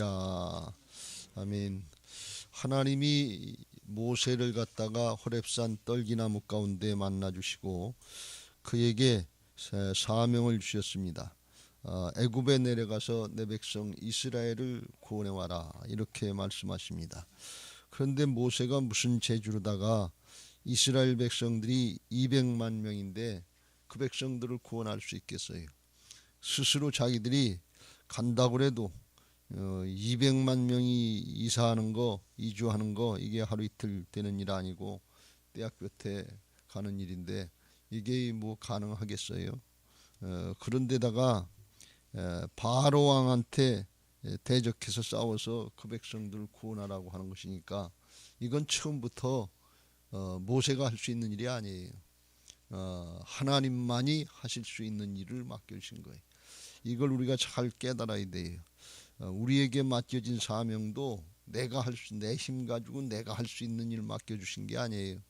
되리라. 아멘. 하나님이 모세를 갖다가 호렙산 떨기나무 가운데 만나 주시고 그에게 사명을 주셨습니다. 어, 애굽에 내려가서 내 백성 이스라엘을 구원해 와라 이렇게 말씀하십니다. 그런데 모세가 무슨 재주로다가 이스라엘 백성들이 200만 명인데 그 백성들을 구원할 수 있겠어요? 스스로 자기들이 간다고 해도 어, 200만 명이 이사하는 거, 이주하는 거 이게 하루 이틀 되는 일 아니고 대학교 때 가는 일인데 이게 뭐 가능하겠어요? 어, 그런데다가 에, 바로 왕한테 대적해서 싸워서 그 백성들을 구원하라고 하는 것이니까 이건 처음부터 어, 모세가 할 수 있는 일이 아니에요. 어, 하나님만이 하실 수 있는 일을 맡겨주신 거예요. 이걸 우리가 잘 깨달아야 돼요. 어, 우리에게 맡겨진 사명도 내가 할 수, 내 힘 가지고 내가 할 수 있는 일 맡겨주신 게 아니에요.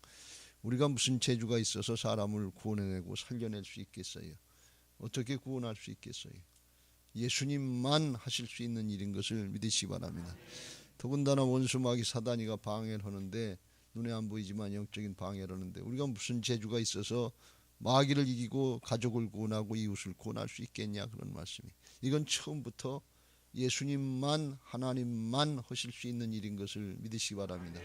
우리가 무슨 재주가 있어서 사람을 구원해내고 살려낼 수 있겠어요? 어떻게 구원할 수 있겠어요? 예수님만 하실 수 있는 일인 것을 믿으시기 바랍니다. 더군다나 원수 마귀 사단이가 방해를 하는데 눈에 안 보이지만 영적인 방해를 하는데 우리가 무슨 재주가 있어서 마귀를 이기고 가족을 구원하고 이웃을 구원할 수 있겠냐 그런 말씀이. 이건 처음부터 예수님만 하나님만 하실 수 있는 일인 것을 믿으시기 바랍니다.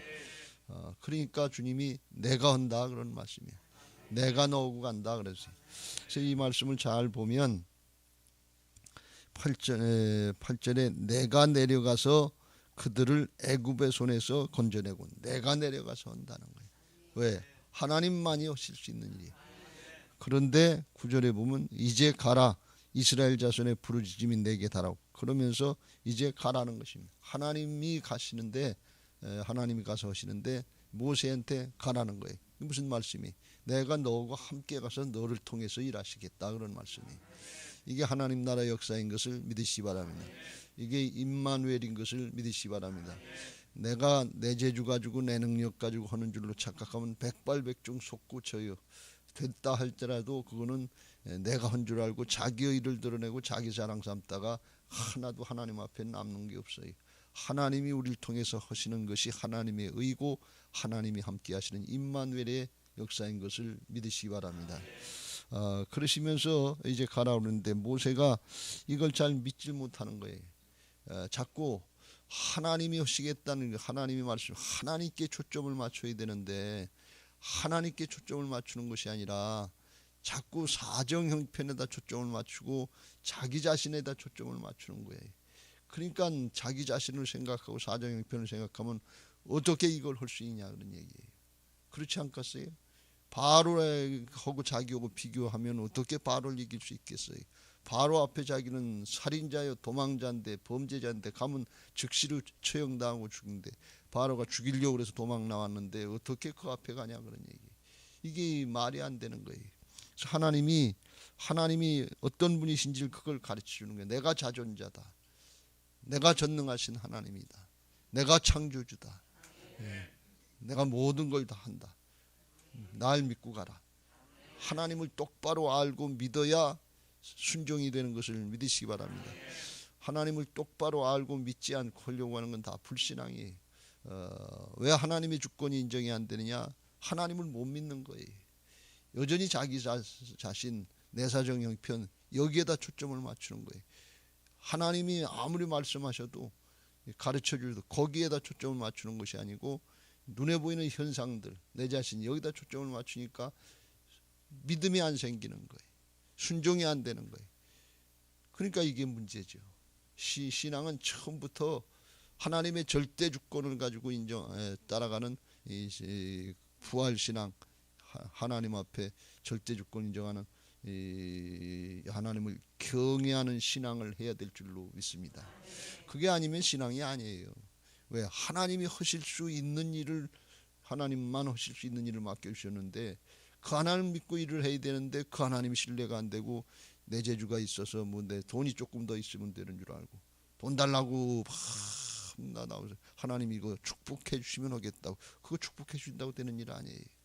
어, 그러니까 주님이 내가 한다 그런 말씀이에요. 내가 넣고 간다 그랬어요. 그래서 이 말씀을 잘 보면 8절에 8절에 내가 내려가서 그들을 애굽의 손에서 건져내고 내가 내려가서 한다는 거예요. 왜? 하나님만이 하실 수 있는 일이에요. 그런데 구절에 보면 이제 가라 이스라엘 자손의 부르짖음이 내게 달하고 그러면서 이제 가라는 것입니다. 하나님이 가시는데 하나님이 가서 하시는데 모세한테 가라는 거예요. 무슨 말씀이? 내가 너와 함께 가서 너를 통해서 일하시겠다 그런 말씀이. 이게 하나님 나라 역사인 것을 믿으시 바랍니다. 이게 임마누엘인 것을 믿으시 바랍니다. 내가 내 재주 가지고 내 능력 가지고 하는 줄로 착각하면 백발백중 속구쳐요. 됐다 할때라도 그거는 내가 한 줄 알고 자기의 일을 드러내고 자기 자랑 삼다가 하나도 하나님 앞에 남는 게 없어요. 하나님이 우리를 통해서 하시는 것이 하나님의 의고 하나님이 함께 하시는 임마누엘의 역사인 것을 믿으시기 바랍니다. 어, 그러시면서 이제 가라오는데 모세가 이걸 잘 믿질 못하는 거예요. 어, 자꾸 하나님이 하시겠다는 하나님이 말씀 하나님께 초점을 맞춰야 되는데 하나님께 초점을 맞추는 것이 아니라 자꾸 사정 형편에다 초점을 맞추고 자기 자신에다 초점을 맞추는 거예요. 그러니까 자기 자신을 생각하고 사정 형편을 생각하면 어떻게 이걸 할 수 있냐 그런 얘기예요. 그렇지 않겠어요? 바로하고 자기하고 비교하면 어떻게 바로를 이길 수 있겠어요? 바로 앞에 자기는 살인자요 도망자인데 범죄자인데 가면 즉시로 처형당하고 죽는데 바로가 죽이려고 그래서 도망 나왔는데 어떻게 그 앞에 가냐 그런 얘기. 이게 말이 안 되는 거예요. 하나님이 하나님이 어떤 분이신지를 그걸 가르쳐 주는 거예요. 내가 자존자다. 내가 전능하신 하나님이다. 내가 창조주다. 네. 내가 모든 걸 다 한다. 날 믿고 가라. 하나님을 똑바로 알고 믿어야 순종이 되는 것을 믿으시기 바랍니다. 하나님을 똑바로 알고 믿지 않고 하려고 하는 건 다 불신앙이에요. 어, 왜 하나님의 주권이 인정이 안 되느냐? 하나님을 못 믿는 거예요. 여전히 자기 자, 자신 내사정 형편 여기에다 초점을 맞추는 거예요. 하나님이 아무리 말씀하셔도 가르쳐 줄도 거기에다 초점을 맞추는 것이 아니고 눈에 보이는 현상들 내 자신 여기다 초점을 맞추니까 믿음이 안 생기는 거예요. 순종이 안 되는 거예요. 그러니까 이게 문제죠. 시, 신앙은 처음부터 하나님의 절대 주권을 가지고 인정 따라가는 이, 이 부활 신앙 하나님 앞에 절대 주권 인정하는 이 하나님을 경외하는 신앙을 해야 될 줄로 믿습니다. 그게 아니면 신앙이 아니에요. 왜 하나님이 하실 수 있는 일을 하나님만 하실 수 있는 일을 맡겨 주셨는데 그 하나님 믿고 일을 해야 되는데 그 하나님이 신뢰가 안 되고 내 재주가 있어서 뭐 내 돈이 조금 더 있으면 되는 줄 알고 돈 달라고 나 나오서 하나님 이거 축복해 주시면 하겠다고 그거 축복해 주신다고 되는 일 아니에요.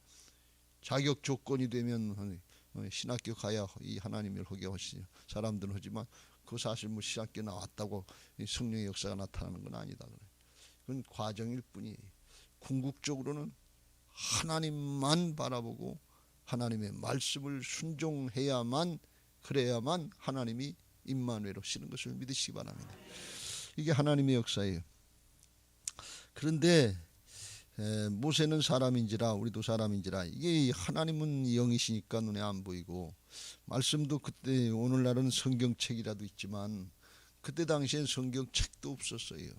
자격 조건이 되면 어, 신학교 가야 이 하나님을 하게 하시 사람들은 하지만 그 사실 뭐 시작기 나왔다고 이 성령의 역사가 나타나는 건 아니다 그래. 그건 과정일 뿐이에요. 궁극적으로는 하나님만 바라보고 하나님의 말씀을 순종해야만 그래야만 하나님이 임마누엘 오시는 것을 믿으시기 바랍니다. 이게 하나님의 역사예요. 그런데 에, 모세는 사람인지라 우리도 사람인지라 이게 하나님은 영이시니까 눈에 안 보이고 말씀도 그때 오늘날은 성경책이라도 있지만 그때 당시엔 성경책도 없었어요.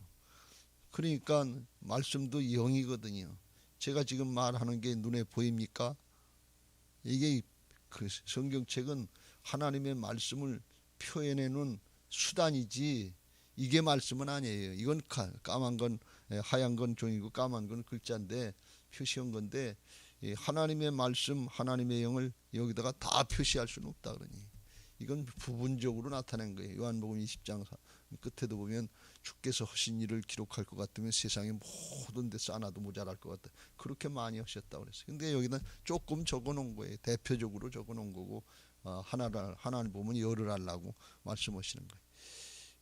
그러니까 말씀도 영이거든요. 제가 지금 말하는 게 눈에 보입니까? 이게 그 성경책은 하나님의 말씀을 표현해 놓은 수단이지 이게 말씀은 아니에요. 이건 까만 건 예, 하얀 건 종이고 까만 건 글자인데 표시한 건데 하나님의 말씀, 하나님의 영을 여기다가 다 표시할 수는 없다 그러니 이건 부분적으로 나타낸 거예요. 요한복음 20장 끝에도 보면 주께서 하신 일을 기록할 것 같으면 세상의 모든 데 쌓아도 모자랄 것 같다. 그렇게 많이 하셨다 그랬어요. 근데 여기는 조금 적어 놓은 거예요. 대표적으로 적어 놓은 거고 어, 하나를 하나를 보면 열을 하려고 말씀하시는 거예요.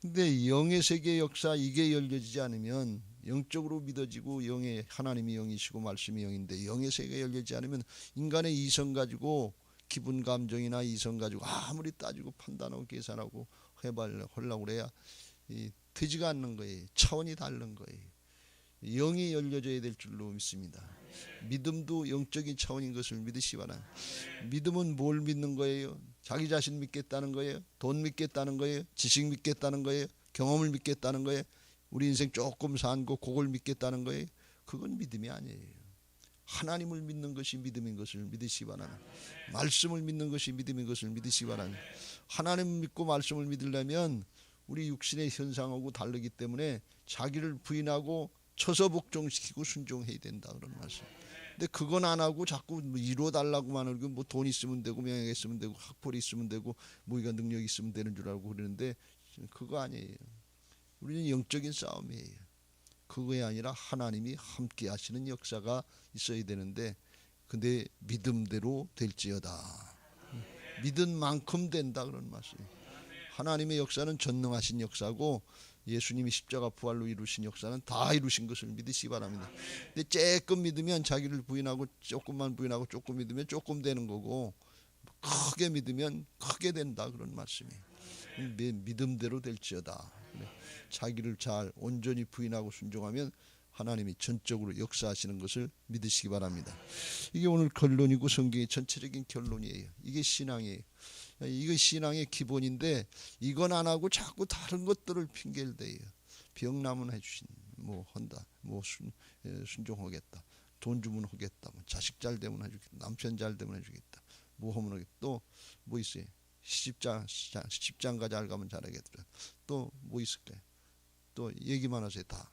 근데 영의 세계 역사 이게 열려지지 않으면 영적으로 믿어지고 영의 하나님이 영이시고 말씀이 영인데 영의 세계가 열리지 않으면 인간의 이성 가지고 기분 감정이나 이성 가지고 아무리 따지고 판단하고 계산하고 해발 하려고 그래야 이, 되지가 않는 거예요. 차원이 다른 거예요. 영이 열려져야 될 줄로 믿습니다. 믿음도 영적인 차원인 것을 믿으시 바랍니다. 믿음은 뭘 믿는 거예요? 자기 자신 믿겠다는 거예요? 돈 믿겠다는 거예요? 지식 믿겠다는 거예요? 경험을 믿겠다는 거예요? 우리 인생 조금 산 거 그걸 믿겠다는 거예요? 그건 믿음이 아니에요. 하나님을 믿는 것이 믿음인 것을 믿으시 바랍니다. 말씀을 믿는 것이 믿음인 것을 믿으시 바랍니다. 하나님 믿고 말씀을 믿으려면 우리 육신의 현상하고 다르기 때문에 자기를 부인하고 처서 복종시키고 순종해야 된다 그런 말씀. 근데 그건 안 하고 자꾸 뭐 이루어 달라고만 하고 뭐 돈 있으면 되고 명예 있으면 되고 학벌이 있으면 되고 뭐이가 능력 있으면 되는 줄 알고 그러는데 그거 아니에요. 우리는 영적인 싸움이에요. 그거이 아니라 하나님이 함께 하시는 역사가 있어야 되는데 근데 믿음대로 될지어다. 믿은 만큼 된다 그런 말씀이에요. 하나님의 역사는 전능하신 역사고 예수님이 십자가 부활로 이루신 역사는 다 이루신 것을 믿으시기 바랍니다. 근데 조금 믿으면 자기를 부인하고 조금만 부인하고 조금 믿으면 조금 되는 거고 크게 믿으면 크게 된다 그런 말씀이에요. 믿음대로 될지어다. 자기를 잘 온전히 부인하고 순종하면 하나님이 전적으로 역사하시는 것을 믿으시기 바랍니다. 이게 오늘 결론이고 성경의 전체적인 결론이에요. 이게 신앙이에요. 이거 신앙의 기본인데 이건 안 하고 자꾸 다른 것들을 핑계를 대요. 병나면 해주신 뭐 한다. 뭐 순, 순종하겠다. 돈 주면 하겠다. 뭐 자식 잘 되면 해주겠다. 남편 잘 되면 해주겠다. 뭐 하면 하겠다. 또 뭐 있어요? 시집장 시집장가 잘 가면 잘하겠다. 또 뭐 있을까요? 또 얘기만 하세요 다.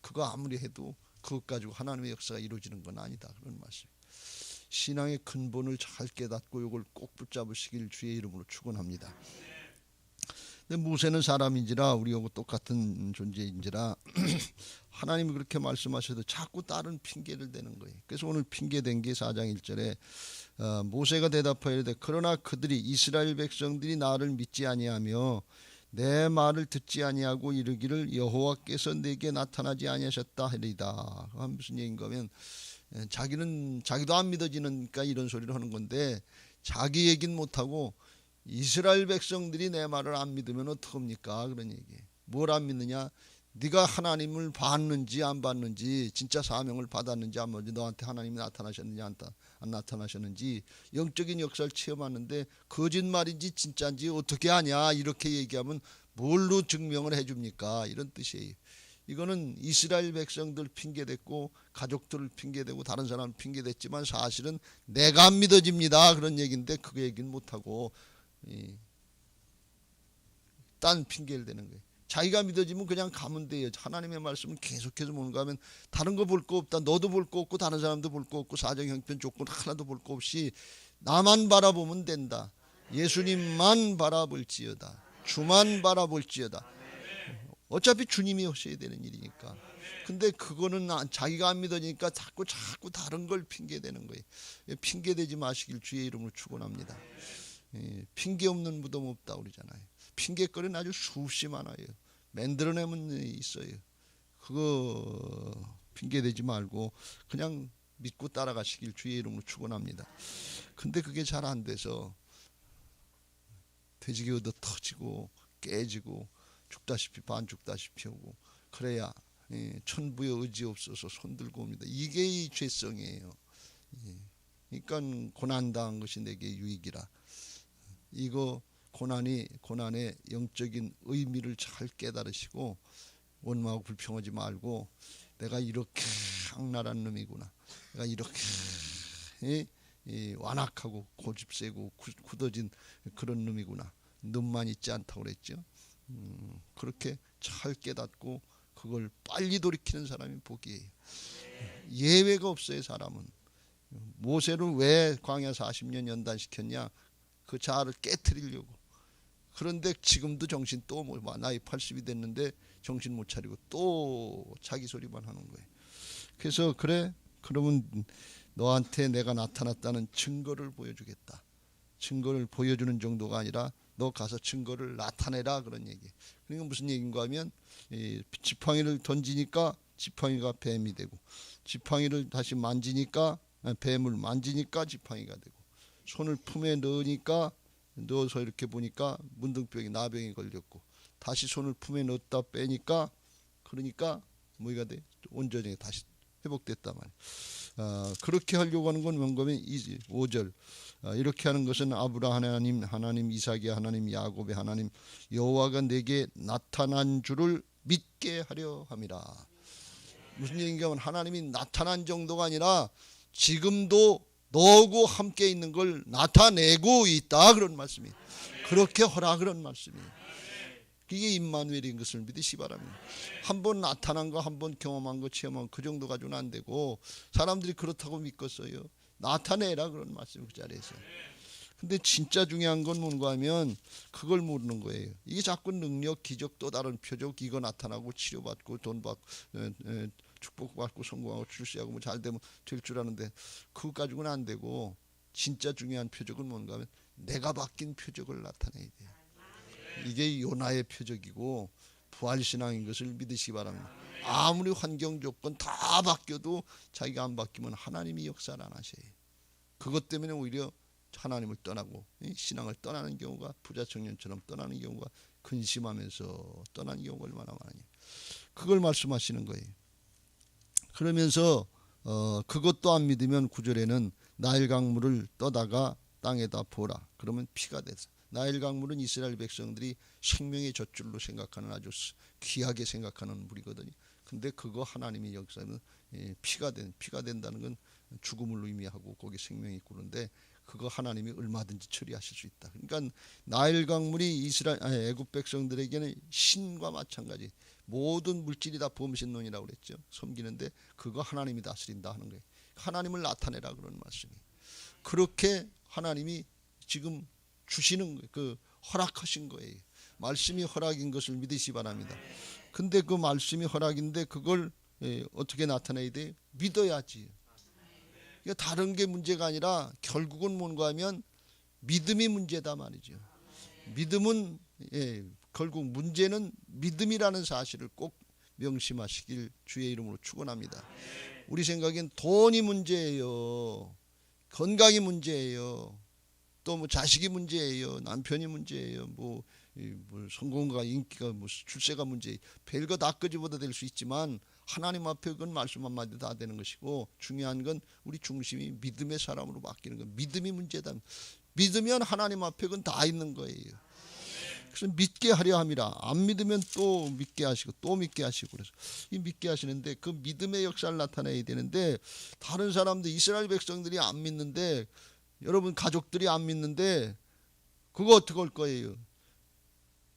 그거 아무리 해도 그것 가지고 하나님의 역사가 이루어지는 건 아니다 그런 말씀. 신앙의 근본을 잘 깨닫고 이걸 꼭 붙잡으시길 주의 이름으로 축원합니다. 근데 모세는 사람인지라 우리하고 똑같은 존재인지라 하나님이 그렇게 말씀하셔도 자꾸 다른 핑계를 대는 거예요. 그래서 오늘 핑계 댄게 4장 1절에 어, 모세가 대답하여되 그러나 그들이 이스라엘 백성들이 나를 믿지 아니하며 내 말을 듣지 아니하고 이르기를 여호와께서 내게 나타나지 아니하셨다 하리다. 무슨 얘기인가 예, 자기는 자기도 안 믿어지니까 이런 소리를 하는 건데 자기 얘기는 못하고 이스라엘 백성들이 내 말을 안 믿으면 어떡합니까? 그런 얘기. 뭘 안 믿느냐? 네가 하나님을 봤는지 안 봤는지 진짜 사명을 받았는지 안 받는지 너한테 하나님이 나타나셨는지 안, 안 나타나셨는지 영적인 역사를 체험하는데 거짓말인지 진짜인지 어떻게 아냐? 이렇게 얘기하면 뭘로 증명을 해줍니까? 이런 뜻이에요 이거는 이스라엘 백성들 핑계댔고 가족들을 핑계대고 다른 사람 핑계댔지만 사실은 내가 안 믿어집니다 그런 얘기인데 그 얘기는 못하고 딴 핑계를 대는 거예요. 자기가 믿어지면 그냥 가면 돼요. 하나님의 말씀은 계속해서 뭔가 하면 다른 거 볼 거 없다. 너도 볼 거 없고 다른 사람도 볼 거 없고 사정 형편 조건 하나도 볼 거 없이 나만 바라보면 된다. 예수님만 바라볼지어다. 주만 바라볼지어다. 어차피 주님이 하셔야 되는 일이니까. 근데 그거는 자기가 안 믿으니까 자꾸 자꾸 다른 걸 핑계 대는 거예요. 핑계 대지 마시길 주의 이름으로 축원합니다. 핑계 없는 무덤 없다 그러잖아요. 핑계거리는 아주 수없이 많아요. 만들어내면 있어요. 그거 핑계 대지 말고 그냥 믿고 따라가시길 주의 이름으로 축원합니다. 근데 그게 잘 안 돼서 돼지기 얻어 터지고 깨지고 죽다시피 반 죽다시피 하고 그래야 예, 천부의 의지 없어서 손 들고 옵니다. 이게 이 죄성이에요. 예, 그러니까 고난 당한 것이 내게 유익이라. 이거 고난이 고난의 영적인 의미를 잘 깨달으시고 원망하고 불평하지 말고 내가 이렇게 악랄한 놈이구나. 내가 이렇게 예, 이 완악하고 고집세고 구- 굳어진 그런 놈이구나. 놈만 있지 않다고 그랬죠. 음, 그렇게 잘 깨닫고 그걸 빨리 돌이키는 사람이 복이에요. 예외가 없어요, 사람은. 모세를 왜 광야 40년 연단시켰냐? 그 자아를 깨뜨리려고. 그런데 지금도 정신 또 뭐 나이 80이 됐는데 정신 못 차리고 또 자기 소리만 하는 거예요. 그래서 그래 그러면 너한테 내가 나타났다는 증거를 보여주겠다. 증거를 보여주는 정도가 아니라 너 가서 증거를 나타내라 그런 얘기. 그러니까 무슨 얘기인가 하면 이 지팡이를 던지니까 지팡이가 뱀이 되고 지팡이를 다시 만지니까 아, 뱀을 만지니까 지팡이가 되고 손을 품에 넣으니까 넣어서 이렇게 보니까 문둥병이 나병이 걸렸고 다시 손을 품에 넣었다 빼니까 그러니까 뭐가 돼 온전히 다시 회복됐단 말이야. 아, 그렇게 하려고 하는 건이 5절 아, 이렇게 하는 것은 아브라 하나님 하나님 이삭의 하나님 야곱의 하나님 여호와가 내게 나타난 줄을 믿게 하려 함이라. 무슨 얘기인가 하면 하나님이 나타난 정도가 아니라 지금도 너하고 함께 있는 걸 나타내고 있다 그런 말씀이 그렇게 하라 그런 말씀이에요. 이게 임마누엘인 것을 믿으시 바랍니다. 한 번 나타난 거, 한 번 경험한 거, 체험한 거, 그 정도 가지고는 안 되고 사람들이 그렇다고 믿겠어요. 나타내라 그런 말씀 그 자리에서. 근데 진짜 중요한 건 뭔가 하면 그걸 모르는 거예요. 이게 자꾸 능력, 기적, 또 다른 표적 이거 나타나고 치료받고 돈 받고 축복받고 성공하고 출세하고 뭐 잘 되면 될 줄 아는데 그거 가지고는 안 되고 진짜 중요한 표적은 뭔가 하면 내가 바뀐 표적을 나타내야 돼요. 이게 요나의 표적이고 부활 신앙인 것을 믿으시기 바랍니다. 아무리 환경 조건 다 바뀌어도 자기가 안 바뀌면 하나님이 역사를 안 하셔요. 그것 때문에 오히려 하나님을 떠나고 이 신앙을 떠나는 경우가 부자 청년처럼 떠나는 경우가 근심하면서 떠나는 경우가 얼마나 많으냐. 그걸 말씀하시는 거예요. 그러면서 어, 그것도 안 믿으면 구절에는 나일 강물을 떠다가 땅에다 보라. 그러면 피가 돼서 나일 강물은 이스라엘 백성들이 생명의 젖줄로 생각하는 아주 스- 귀하게 생각하는 물이거든요. 근데 그거 하나님의 역사는 예, 피가 된 피가 된다는 건 죽음을 의미하고 거기 생명이 그런데 그거 하나님이 얼마든지 처리하실 수 있다. 그러니까 나일 강물이 이스라엘 애굽 백성들에게는 신과 마찬가지 모든 물질이 다 범신론이라고 그랬죠. 섬기는데 그거 하나님이 다스린다 하는 거예요. 하나님을 나타내라 그런 말씀이. 그렇게 하나님이 지금 주시는. 그 허락하신 거예요. 말씀이 허락인 것을 믿으시 바랍니다. 근데 그 말씀이 허락인데 그걸 예, 어떻게 나타내야 돼? 믿어야지. 그러니까 다른 게 문제가 아니라 결국은 뭔가 하면 믿음이 문제다 말이죠. 믿음은 예, 결국 문제는 믿음이라는 사실을 꼭 명심하시길 주의 이름으로 축원합니다. 우리 생각엔 돈이 문제예요. 건강이 문제예요. 또 뭐 자식이 문제예요. 남편이 문제예요. 뭐, 이뭐 성공과 인기가 뭐 출세가 문제. 별거 다 끄집어다 될 수 있지만 하나님 앞에 그건 말씀 한마디 다 되는 것이고 중요한 건 우리 중심이 믿음의 사람으로 바뀌는 거. 믿음이 문제다. 믿으면 하나님 앞에 그건 다 있는 거예요. 그래서 믿게 하려 함이라 안 믿으면 또 믿게 하시고 또 믿게 하시고 그래서 이 믿게 하시는데 그 믿음의 역사를 나타내야 되는데 다른 사람들 이스라엘 백성들이 안 믿는데 여러분 가족들이 안 믿는데 그거 어떻게 할 거예요?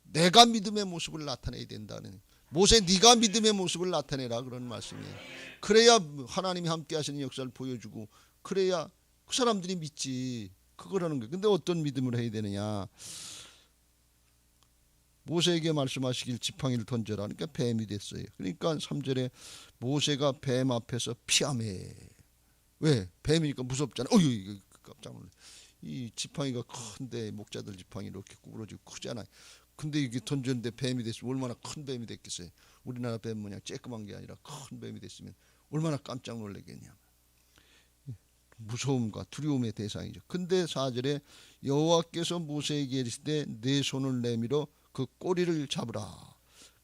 내가 믿음의 모습을 나타내야 된다는 모세 네가 믿음의 모습을 나타내라 그런 말씀이에요. 그래야 하나님이 함께 하시는 역사를 보여주고 그래야 그 사람들이 믿지 그거라는 거예요. 근데 어떤 믿음을 해야 되느냐? 모세에게 말씀하시길 지팡이를 던져라. 그러니까 뱀이 됐어요. 그러니까 3절에 모세가 뱀 앞에서 피하매. 왜? 뱀이니까 무섭잖아. 어유 깜짝 놀래. 이 지팡이가 큰데 목자들 지팡이 이렇게 구부러지고 크잖아요. 근데 이게 던졌는데 뱀이 됐으면 얼마나 큰 뱀이 됐겠어요. 우리나라 뱀 모양 쬐끄만 게 아니라 큰 뱀이 됐으면 얼마나 깜짝 놀라겠냐. 무서움과 두려움의 대상이죠. 근데 4절에 여호와께서 모세에게 이르시되 내 손을 내밀어 그 꼬리를 잡으라.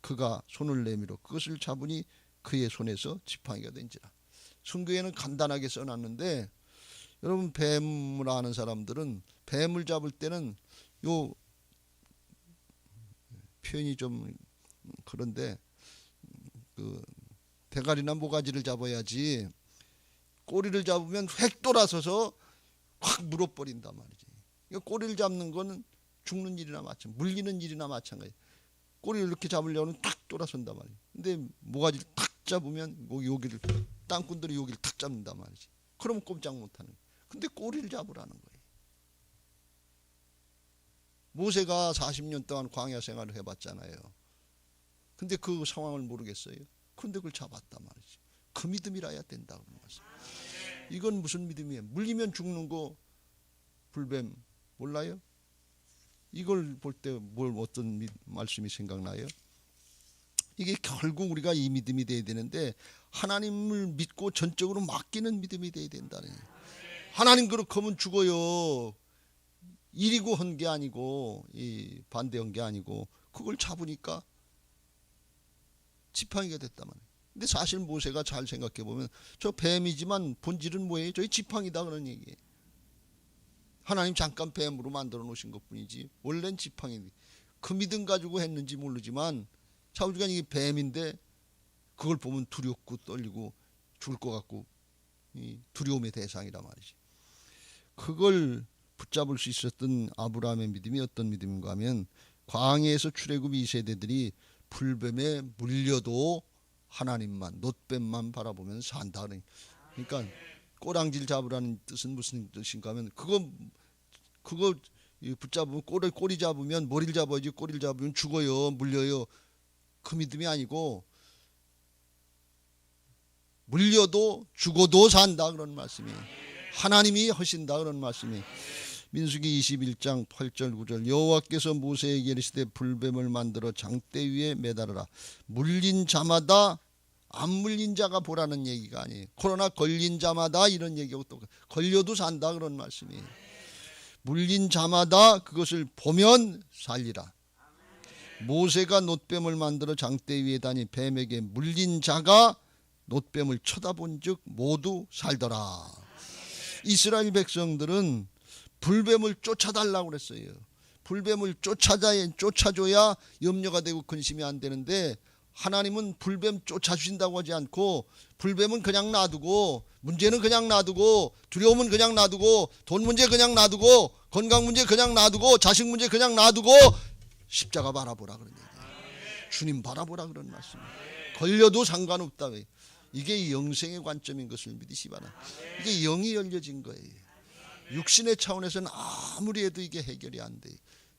그가 손을 내밀어 그것을 잡으니 그의 손에서 지팡이가 된지라. 성경에는 간단하게 써놨는데 여러분 뱀을 아는 사람들은 뱀을 잡을 때는 요 표현이 좀 그런데 그 대가리나 모가지를 잡아야지 꼬리를 잡으면 획 돌아서서 확 물어버린단 말이지. 이거 꼬리를 잡는 거는 죽는 일이나 마찬, 물리는 일이나 마찬가지. 꼬리를 이렇게 잡으려면 탁 돌아선단 말이야. 근데 모가지를 탁 잡으면 뭐 여기를 땅꾼들이 여기를 탁 잡는단 말이지. 그러면 꼼짝 못하는. 거야. 근데 꼬리를 잡으라는 거예요. 모세가 40년 동안 광야 생활을 해봤잖아요. 근데 그 상황을 모르겠어요. 근데 그걸 잡았단 말이지. 그 믿음이라야 된다. 이건 무슨 믿음이에요? 물리면 죽는 거 불뱀 몰라요? 이걸 볼 때 뭘 어떤 미- 말씀이 생각나요? 이게 결국 우리가 이 믿음이 돼야 되는데 하나님을 믿고 전적으로 맡기는 믿음이 돼야 된다는. 하나님 그렇게 하면 죽어요. 이리고 한 게 아니고 이 반대한 게 아니고 그걸 잡으니까 지팡이가 됐단 말이에요. 근데 사실 모세가 잘 생각해 보면 저 뱀이지만 본질은 뭐예요? 저희 지팡이다 그런 얘기예요. 하나님 잠깐 뱀으로 만들어 놓으신 것뿐이지 원래는 지팡이. 그 믿음 가지고 했는지 모르지만 차우지가 이게 뱀인데 그걸 보면 두렵고 떨리고 죽을 것 같고 이 두려움의 대상이란 말이지. 그걸 붙잡을 수 있었던 아브라함의 믿음이 어떤 믿음인가 하면 광야에서 출애굽 이 세대들이 불뱀에 물려도 하나님만 놋뱀만 바라보면 산다. 그러니까 꼬랑지를 잡으라는 뜻은 무슨 뜻인가 하면 그거 그거 이 붙잡으면 꼬리 꼬리 잡으면 머리를 잡아야지 꼬리를 잡으면 죽어요 물려요 그 믿음이 아니고 물려도 죽어도 산다 그런 말씀이 하나님이 하신다 그런 말씀이 민수기 21장 8절 9절 여호와께서 모세에게 이르시되 불뱀을 만들어 장대 위에 매달으라 물린 자마다 안 물린 자가 보라는 얘기가 아니에요. 코로나 걸린 자마다 이런 얘기하고 또 걸려도 산다 그런 말씀이에요. 물린 자마다 그것을 보면 살리라. 모세가 놋뱀을 만들어 장대 위에 다니 뱀에게 물린 자가 놋뱀을 쳐다본즉 모두 살더라. 이스라엘 백성들은 불뱀을 쫓아달라고 그랬어요. 불뱀을 쫓아자 쫓아줘야 염려가 되고 근심이 안 되는데 하나님은 불뱀 쫓아주신다고 하지 않고 불뱀은 그냥 놔두고 문제는 그냥 놔두고 두려움은 그냥 놔두고 돈 문제 그냥 놔두고 건강 문제 그냥 놔두고 자식 문제 그냥 놔두고 십자가 바라보라 그런 얘기. 주님 바라보라 그런 말씀. 걸려도 상관없다. 이게 영생의 관점인 것을 믿으시 바라. 이게 영이 열려진 거예요. 육신의 차원에서는 아무리 해도 이게 해결이 안 돼.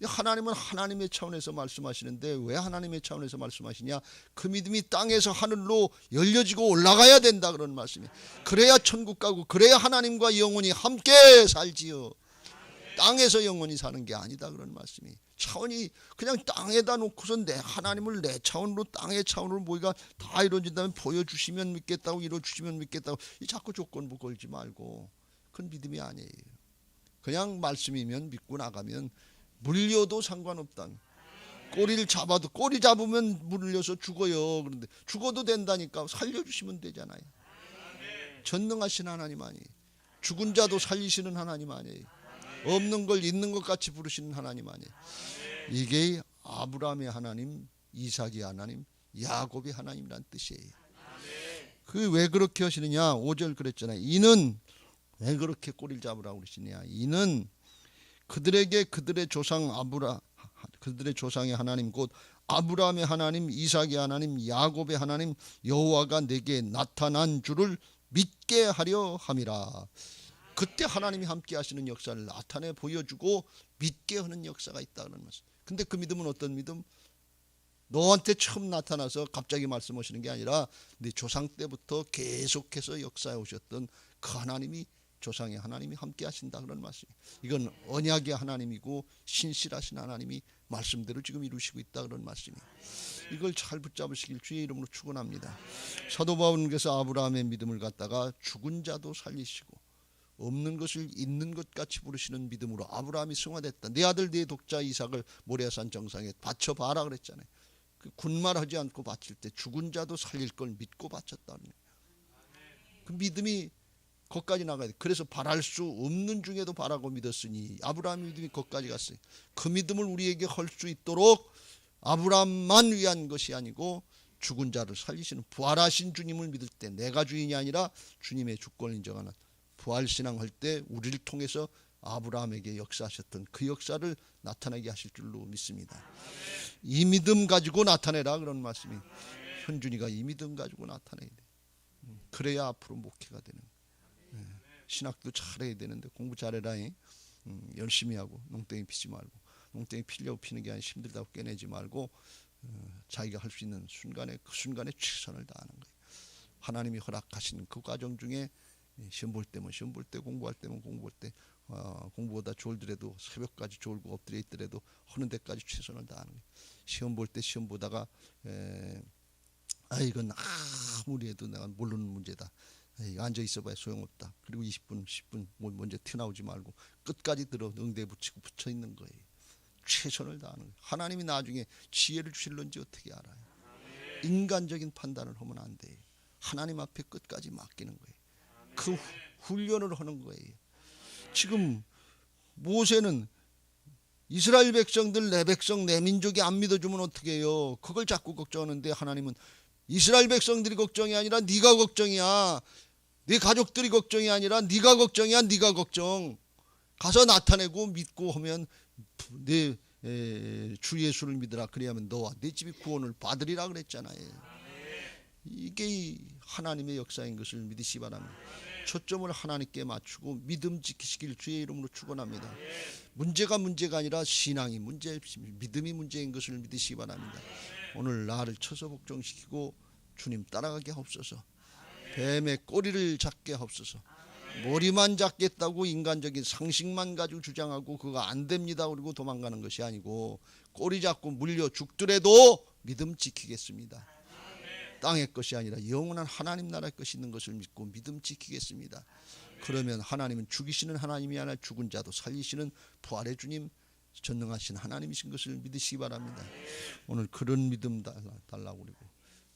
하나님은 하나님의 차원에서 말씀하시는데 왜 하나님의 차원에서 말씀하시냐? 그 믿음이 땅에서 하늘로 열려지고 올라가야 된다 그런 말씀이. 그래야 천국 가고 그래야 하나님과 영원히 함께 살지요. 땅에서 영원히 사는 게 아니다 그런 말씀이. 차원이 그냥 땅에다 놓고서 내 하나님을 내 차원으로 땅의 차원으로 모이가 다 이루어진다면 보여주시면 믿겠다고 이루어주시면 믿겠다고 이 자꾸 조건부 걸지 말고 그건 믿음이 아니에요. 그냥 말씀이면 믿고 나가면 물려도 상관없다. 꼬리를 잡아도 꼬리 잡으면 물려서 죽어요. 그런데 죽어도 된다니까 살려주시면 되잖아요. 전능하신 하나님 아니에요. 죽은 자도 살리시는 하나님 아니에요. 없는 걸 있는 것 같이 부르시는 하나님 아니에요. 이게 아브라함의 하나님, 이삭의 하나님, 야곱의 하나님이란 뜻이에요. 그 왜 그렇게 하시느냐? 5절 그랬잖아요. 이는 왜 그렇게 꼬리를 잡으라고 그러시냐? 이는 그들에게 그들의 조상 아브라 그들의 조상의 하나님 곧 아브라함의 하나님, 이삭의 하나님, 야곱의 하나님 여호와가 내게 나타난 줄을 믿게 하려 함이라. 그때 하나님이 함께 하시는 역사를 나타내 보여주고 믿게 하는 역사가 있다는 말씀. 근데 그 믿음은 어떤 믿음? 너한테 처음 나타나서 갑자기 말씀하시는 게 아니라 네 조상 때부터 계속해서 역사해 오셨던 그 하나님이 조상의 하나님이 함께 하신다 그런 말씀. 이건 언약의 하나님이고 신실하신 하나님이 말씀대로 지금 이루시고 있다 그런 말씀이. 이걸 잘 붙잡으시길 주의 이름으로 축원합니다. 사도 바울께서 아브라함의 믿음을 갖다가 죽은 자도 살리시고 없는 것을 있는 것 같이 부르시는 믿음으로 아브라함이 승화됐다. 내 아들 내 독자 이삭을 모레산 정상에 바쳐 봐라 그랬잖아요. 그 군말하지 않고 바칠 때 죽은 자도 살릴 걸 믿고 바쳤다는. 그 믿음이 거기까지 나가야 돼. 그래서 바랄 수 없는 중에도 바라고 믿었으니 아브라함 믿음이 거기까지 갔어요. 그 믿음을 우리에게 할 수 있도록 아브라함만 위한 것이 아니고 죽은 자를 살리시는 부활하신 주님을 믿을 때 내가 주인이 아니라 주님의 주권을 인정하는 부활 신앙 할 때 우리를 통해서 아브라함에게 역사하셨던 그 역사를 나타나게 하실 줄로 믿습니다. 이 믿음 가지고 나타내라 그런 말씀이 현준이가 이 믿음 가지고 나타내야 돼. 음, 그래야 앞으로 목회가 되는. 예, 신학도 잘해야 되는데 공부 잘해라. 음, 열심히 하고 농땡이 피지 말고 농땡이 피려고 피는 게 아니라 힘들다고 깨내지 말고 어, 자기가 할 수 있는 순간에 그 순간에 최선을 다하는 거예요. 하나님이 허락하신 그 과정 중에 시험 볼 때면 시험 볼 때 공부할 때면 공부할 때 어, 공부보다 졸더라도 새벽까지 졸고 엎드려 있더라도 하는 데까지 최선을 다하는 거예요. 시험 볼 때 시험 보다가 에, 아 이건 아무리 해도 내가 모르는 문제다. 에이, 앉아 있어봐야 소용없다. 그리고 20분, 10분 뭐 먼저 튀어나오지 말고 끝까지 들어 응대 붙이고 붙여 있는 거예요. 최선을 다하는 거예요. 하나님이 나중에 지혜를 주실런지 어떻게 알아요? 인간적인 판단을 하면 안 돼요. 하나님 앞에 끝까지 맡기는 거예요. 그 후- 훈련을 하는 거예요. 지금 모세는 이스라엘 백성들 내 백성 내 민족이 안 믿어주면 어떻게 해요? 그걸 자꾸 걱정하는데 하나님은 이스라엘 백성들이 걱정이 아니라 네가 걱정이야. 네 가족들이 걱정이 아니라 네가 걱정이야. 네가 걱정. 가서 나타내고 믿고 하면 내주 예수를 믿으라 그래야면 너와 내 집이 구원을 받으리라 그랬잖아요. 이게 이 하나님의 역사인 것을 믿으시 기 바랍니다. 초점을 하나님께 맞추고 믿음 지키시길 주의 이름으로 축원합니다. 문제가 문제가 아니라 신앙이 문제, 믿음이 문제인 것을 믿으시기 바랍니다. 오늘 나를 쳐서 복종시키고 주님 따라가게 하옵소서. 뱀의 꼬리를 잡게 하옵소서. 머리만 잡겠다고 인간적인 상식만 가지고 주장하고 그거 안 됩니다. 그리고 도망가는 것이 아니고 꼬리 잡고 물려 죽더라도 믿음 지키겠습니다. 땅의 것이 아니라 영원한 하나님 나라의 것이 있는 것을 믿고 믿음 지키겠습니다. 그러면 하나님은 죽이시는 하나님이 아니라 죽은 자도 살리시는 부활의 주님 전능하신 하나님이신 것을 믿으시기 바랍니다. 오늘 그런 믿음 달라, 달라고 그리고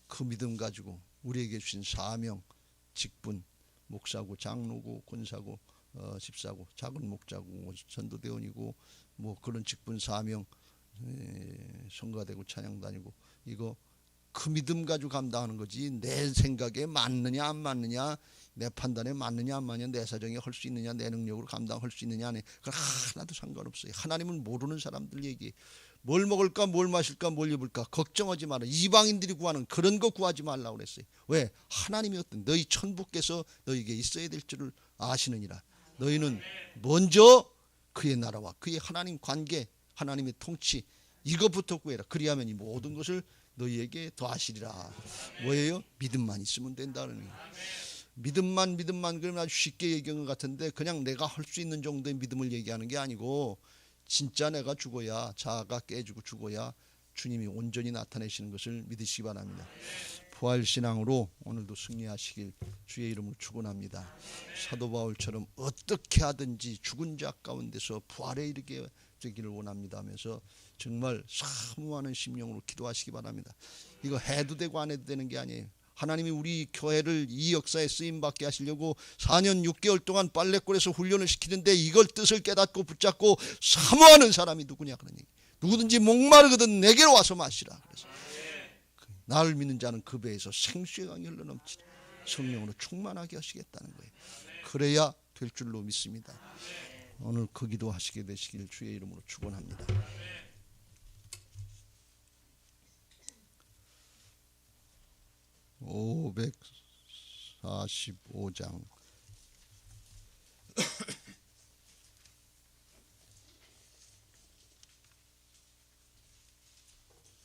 그 믿음 가지고 우리에게 주신 사명, 직분, 목사고 장로고 권사고 어, 집사고 작은 목자고 뭐 전도대원이고 뭐 그런 직분 사명 에, 성가되고 찬양 다니고 이거 그 믿음 가지고 감당하는 거지. 내 생각에 맞느냐 안 맞느냐 내 판단에 맞느냐 안 맞느냐 내 사정에 할 수 있느냐 내 능력으로 감당할 수 있느냐 안 해. 그건 하나도 상관없어요. 하나님은 모르는 사람들 얘기. 뭘 먹을까 뭘 마실까 뭘 입을까 걱정하지 마라. 이방인들이 구하는 그런 거 구하지 말라고 그랬어요. 왜? 하나님이 어떤 너희 천부께서 너에게 있어야 될 줄을 아시느니라. 너희는 먼저 그의 나라와 그의 하나님 관계 하나님의 통치 이것부터 구해라. 그리하면 이 모든 것을 너희에게 더하시리라 뭐예요 믿음만 있으면 된다는 거예요 믿음만 믿음만 그러면 아주 쉽게 얘기한 것 같은데 그냥 내가 할 수 있는 정도의 믿음을 얘기하는 게 아니고 진짜 내가 죽어야 자아가 깨지고 죽어야 주님이 온전히 나타내시는 것을 믿으시기 바랍니다. 부활 신앙으로 오늘도 승리하시길 주의 이름으로 축원합니다. 사도 바울처럼 어떻게 하든지 죽은 자 가운데서 부활에 이르게 되기를 원합니다 하면서 정말 사모하는 심령으로 기도하시기 바랍니다. 이거 해도 되고 안 해도 되는 게 아니에요. 하나님이 우리 교회를 이 역사에 쓰임 받게 하시려고 4년 6개월 동안 빨래골에서 훈련을 시키는데 이걸 뜻을 깨닫고 붙잡고 사모하는 사람이 누구냐 얘기. 누구든지 목마르거든 내게로 와서 마시라. 그래서 그 나를 믿는 자는 그 배에서 생수의 강이 흘러넘치리. 성령으로 충만하게 하시겠다는 거예요. 그래야 될 줄로 믿습니다. 오늘 그 기도하시게 되시길 주의 이름으로 축원합니다. 545장.